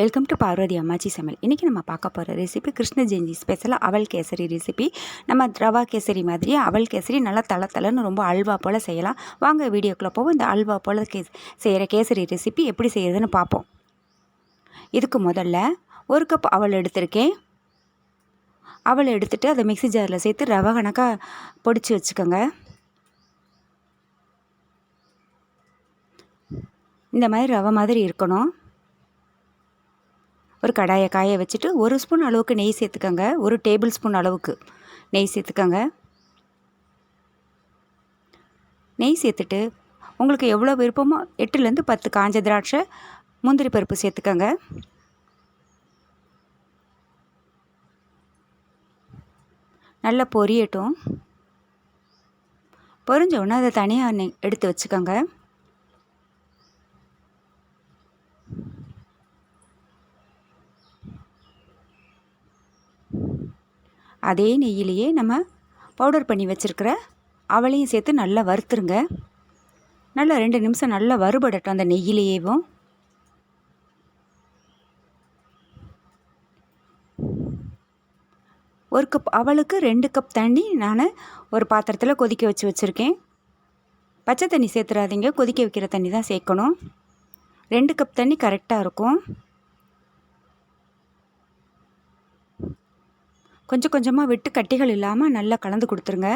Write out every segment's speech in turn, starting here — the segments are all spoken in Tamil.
வெல்கம் டு பார்வதி அம்மாச்சி சமையல். இன்றைக்கி நம்ம பார்க்க போகிற ரெசிபி கிருஷ்ண ஜெயந்தி ஸ்பெஷலாக அவல் கேசரி ரெசிபி நம்ம ரவா கேசரி மாதிரியே அவல் கேசரி நல்லா தள தலைன்னு ரொம்ப அல்வா போல் செய்யலாம். வாங்க வீடியோக்குள்ளே போவோம். இந்த அல்வா போல் கே செய்கிற கேசரி ரெசிபி எப்படி செய்கிறதுன்னு பார்ப்போம். இதுக்கு முதல்ல ஒரு கப் அவல் எடுத்திருக்கேன். அவல் எடுத்துகிட்டு அதை மிக்சி ஜாரில் சேர்த்து ரவை கணக்காக பொடிச்சு வச்சுக்கோங்க. இந்த மாதிரி ரவை மாதிரி இருக்கணும். ஒரு கடாயை காய வச்சுட்டு ஒரு ஸ்பூன் அளவுக்கு நெய் சேர்த்துக்கோங்க. ஒரு டேபிள் ஸ்பூன் அளவுக்கு நெய் சேர்த்துக்கோங்க. நெய் சேர்த்துட்டு உங்களுக்கு எவ்வளோ விருப்பமோ எட்டுலேருந்து பத்து காஞ்ச திராட்சை முந்திரி பருப்பு சேர்த்துக்கோங்க. நல்லா பொரியட்டும். பொரிஞ்ச உடனே அதை தனியாக எடுத்து வச்சுக்கோங்க. அதே நெய்யிலேயே நம்ம பவுடர் பண்ணி வச்சுருக்கிற அவளையும் சேர்த்து நல்லா வறுத்துருங்க. நல்லா ரெண்டு நிமிஷம் நல்லா வறுபடட்டும் அந்த நெய்யிலேயேவும். ஒரு கப் அவளுக்கு ரெண்டு கப் தண்ணி நான் ஒரு பாத்திரத்தில் கொதிக்க வச்சு வச்சுருக்கேன். பச்சை தண்ணி சேர்த்துறாதீங்க கொதிக்க வைக்கிற தண்ணி தான் சேர்க்கணும். ரெண்டு கப் தண்ணி கரெக்டாக இருக்கும். கொஞ்சம் கொஞ்சமாக விட்டு கட்டிகள் இல்லாமல் நல்லா கலந்து கொடுத்துருங்க.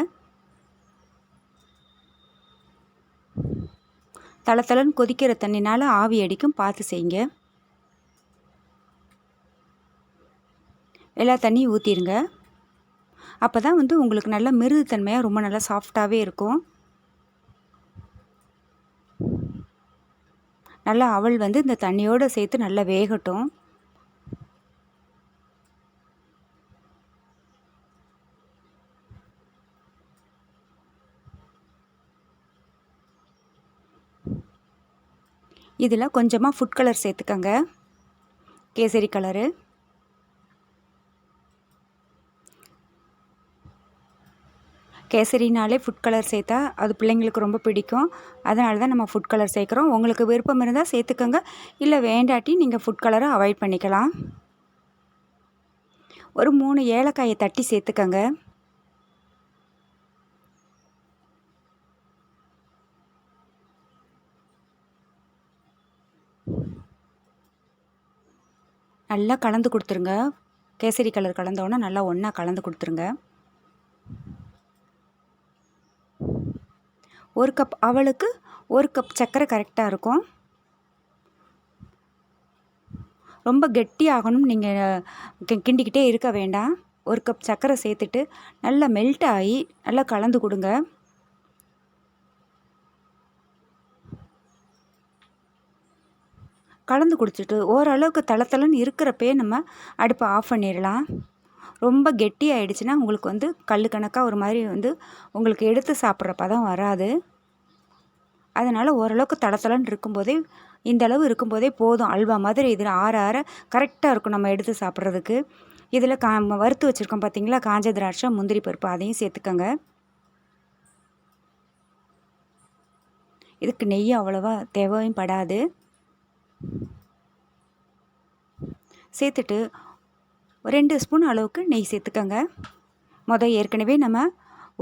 தள தளன்னு கொதிக்கிற தண்ணினால் ஆவி அடிக்கும் பார்த்து செய்யுங்க. எல்லா தண்ணியும் ஊற்றிடுங்க அப்போ தான் வந்து உங்களுக்கு நல்லா மிருதுத்தன்மையாக ரொம்ப நல்லா சாஃப்டாகவே இருக்கும். நல்லா அவள் வந்து இந்த தண்ணியோடு சேர்த்து நல்லா வேகட்டும். இதில் கொஞ்சமாக ஃபுட் கலர் சேர்த்துக்கங்க. கேசரி கலரு. கேசரினாலே ஃபுட் கலர் சேர்த்தா அது பிள்ளைங்களுக்கு ரொம்ப பிடிக்கும். அதனால தான் நம்ம ஃபுட் கலர் சேர்க்குறோம். உங்களுக்கு விருப்பம் இருந்தால் சேர்த்துக்கோங்க. இல்லை வேண்டாட்டி நீங்கள் ஃபுட் கலரை அவாய்ட் பண்ணிக்கலாம். ஒரு மூணு ஏலக்காயை தட்டி சேர்த்துக்கங்க. நல்லா கலந்து கொடுத்துருங்க. கேசரி கலர் கலந்தோடனே நல்லா ஒன்றா கலந்து கொடுத்துருங்க. ஒரு கப் அவளுக்கு ஒரு கப் சர்க்கரை கரெக்டாக இருக்கும். ரொம்ப கெட்டி ஆகணும். நீங்கள் கிண்டிக்கிட்டே இருக்க வேண்டாம். ஒரு கப் சர்க்கரை சேர்த்துட்டு நல்லா மெல்ட் ஆகி நல்லா கலந்து கொடுங்க. கலந்து குடிச்சிட்டு ஓரளவுக்கு தளத்தலன்னு இருக்கிறப்பே நம்ம அடுப்பை ஆஃப் பண்ணிடலாம். ரொம்ப கெட்டி ஆகிடுச்சின்னா உங்களுக்கு வந்து கல் கணக்காக ஒரு மாதிரி வந்து உங்களுக்கு எடுத்து சாப்பிட்றப்ப தான் வராது. அதனால் ஓரளவுக்கு தளத்தலன்னு இருக்கும்போதே இந்த அளவு இருக்கும்போதே போதும். அல்வா மாதிரி இதில் ஆற ஆற கரெக்டாக இருக்கும் நம்ம எடுத்து சாப்பிட்றதுக்கு. இதில் கா வறுத்து வச்சுருக்கோம் பார்த்தீங்களா? காஞ்ச திராட்சை முந்திரி பருப்பு அதையும் சேர்த்துக்கோங்க. இதுக்கு நெய் அவ்வளோவா தேவையும் படாது. சேர்த்துட்டு ரெண்டு ஸ்பூன் அளவுக்கு நெய் சேர்த்துக்கோங்க. மொதல் ஏற்கனவே நம்ம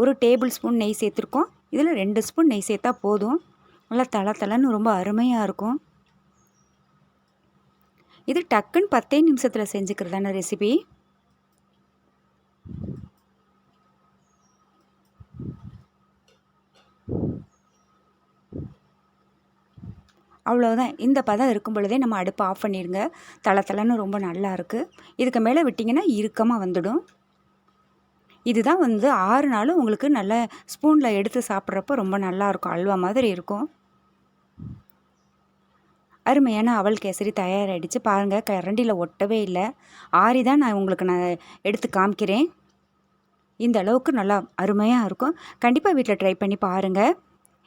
ஒரு டேபிள் ஸ்பூன் நெய் சேர்த்துருக்கோம். இதில் ரெண்டு ஸ்பூன் நெய் சேர்த்தா போதும். நல்லா தலை தலைன்னு ரொம்ப அருமையாக இருக்கும். இது டக்குன்னு பத்தே நிமிஷத்தில் செஞ்சுக்கிறதான ரெசிபி அவ்வளோதான் இந்த பதம் இருக்கும் பொழுதே நம்ம அடுப்பை ஆஃப் பண்ணிடுங்க தலை தலைன்னு ரொம்ப நல்லா இருக்குது இதுக்கு மேலே விட்டிங்கன்னா இறுக்கமாக வந்துடும். இதுதான் வந்து ஆறு நாளும் உங்களுக்கு நல்ல ஸ்பூனில் எடுத்து சாப்பிட்றப்ப ரொம்ப நல்லாயிருக்கும் அல்வா மாதிரி இருக்கும். அருமையான அவல் கேசரி தயாராகிடுச்சு பாருங்கள் கரண்டியில் ஒட்டவே இல்லை. ஆறி தான் நான் உங்களுக்கு நான் எடுத்து காமிக்கிறேன். இந்த அளவுக்கு நல்லா அருமையாக இருக்கும். கண்டிப்பாக வீட்டில் ட்ரை பண்ணி பாருங்கள்